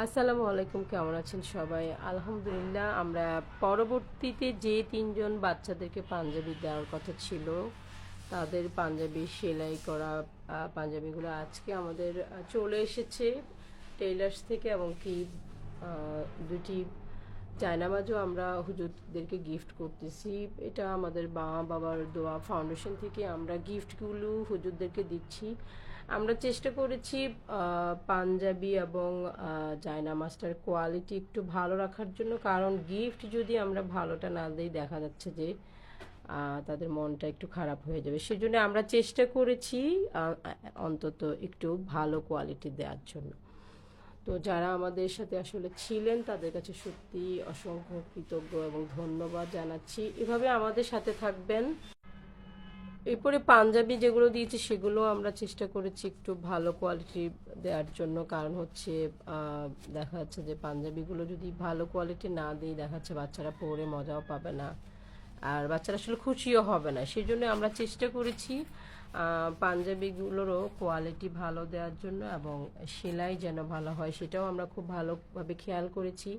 আসসালামু আলাইকুম, কেমন আছেন সবাই? আলহামদুলিল্লাহ, আমরা পরবর্তীতে যে তিনজন বাচ্চাদেরকে পাঞ্জাবি দেওয়ার কথা ছিল, তাদের পাঞ্জাবি সেলাই করা পাঞ্জাবিগুলো আজকে আমাদের চলে এসেছে টেইলার্স থেকে এবং কি দুটি চায়নামাজও আমরা হুজুরদেরকে গিফট করতেছি। এটা আমাদের মা বাবার দোয়া ফাউন্ডেশন থেকে আমরা গিফটগুলো হুজুরদেরকে দিচ্ছি। আমরা চেষ্টা করেছি পাঞ্জাবি এবং আহ, জায়নামাজটার কোয়ালিটি একটু ভালো রাখার জন্য। কারণ গিফট যদি আমরা ভালোটা না দিই দেখা যাচ্ছে যে তাদের মনটা একটু খারাপ হয়ে যাবে। সেজন্য আমরা চেষ্টা করেছি অন্তত একটু ভালো কোয়ালিটি দেওয়ার জন্য। তো যারা আমাদের সাথে আসলে ছিলেন তাদের কাছে সত্যি অসংখ্য কৃতজ্ঞ এবং ধন্যবাদ জানাচ্ছি। এভাবে আমাদের সাথে থাকবেন। এরপরে পাঞ্জাবি যেগুলো দিয়েছি, সেগুলো আমরা চেষ্টা করেছি একটু ভালো কোয়ালিটি দেওয়ার জন্য। কারণ হচ্ছে দেখা যাচ্ছে যে পাঞ্জাবিগুলো যদি ভালো কোয়ালিটি না দিই, দেখা যাচ্ছে বাচ্চারা পরে মজাও পাবে না। আর বাচ্চারা আসলে খুশিও হবে না। সেই জন্য আমরা চেষ্টা করেছি পাঞ্জাবিগুলোরও কোয়ালিটি ভালো দেওয়ার জন্য এবং সেলাই যেন ভালো হয়, সেটাও আমরা খুব ভালোভাবে খেয়াল করেছি।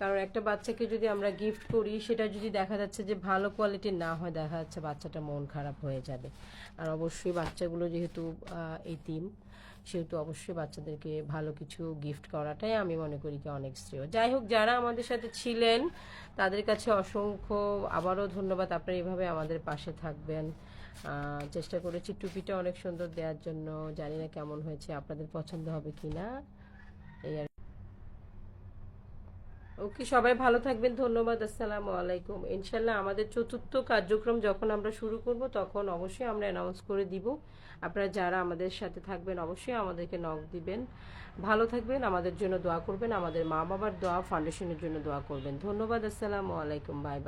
কারণ একটা বাচ্চাকে যদি আমরা গিফট করি, সেটা যদি দেখা যাচ্ছে যে ভালো কোয়ালিটির না হয়, দেখা যাচ্ছে বাচ্চাটা মন খারাপ হয়ে যাবে। আর অবশ্যই বাচ্চাগুলো যেহেতু এই এতিম, সেহেতু অবশ্যই বাচ্চাদেরকে ভালো কিছু গিফট করাটাই আমি মনে করি কি অনেক শ্রেয়। যাই হোক, যারা আমাদের সাথে ছিলেন, তাদের কাছে অসংখ্য আবারও ধন্যবাদ। আপনারা এভাবে আমাদের পাশে থাকবেন। চেষ্টা করেছি টুপিটা অনেক সুন্দর দেওয়ার জন্য। জানি না কেমন হয়েছে, আপনাদের পছন্দ হবে কি না এই আর ওকে, সবাই ভালো থাকবেন, ধন্যবাদ, আসসালামু আলাইকুম। ইনশাল্লাহ আমাদের চতুর্থ কার্যক্রম যখন আমরা শুরু করব, তখন অবশ্যই আমরা অ্যানাউন্স করে দিব। আপনারা যারা আমাদের সাথে থাকবেন, অবশ্যই আমাদেরকে নক দিবেন। ভালো থাকবেন, আমাদের জন্য দোয়া করবেন, আমাদের মা বাবার দোয়া ফাউন্ডেশনের জন্য দোয়া করবেন। ধন্যবাদ, আসসালামু আলাইকুম বাই বাই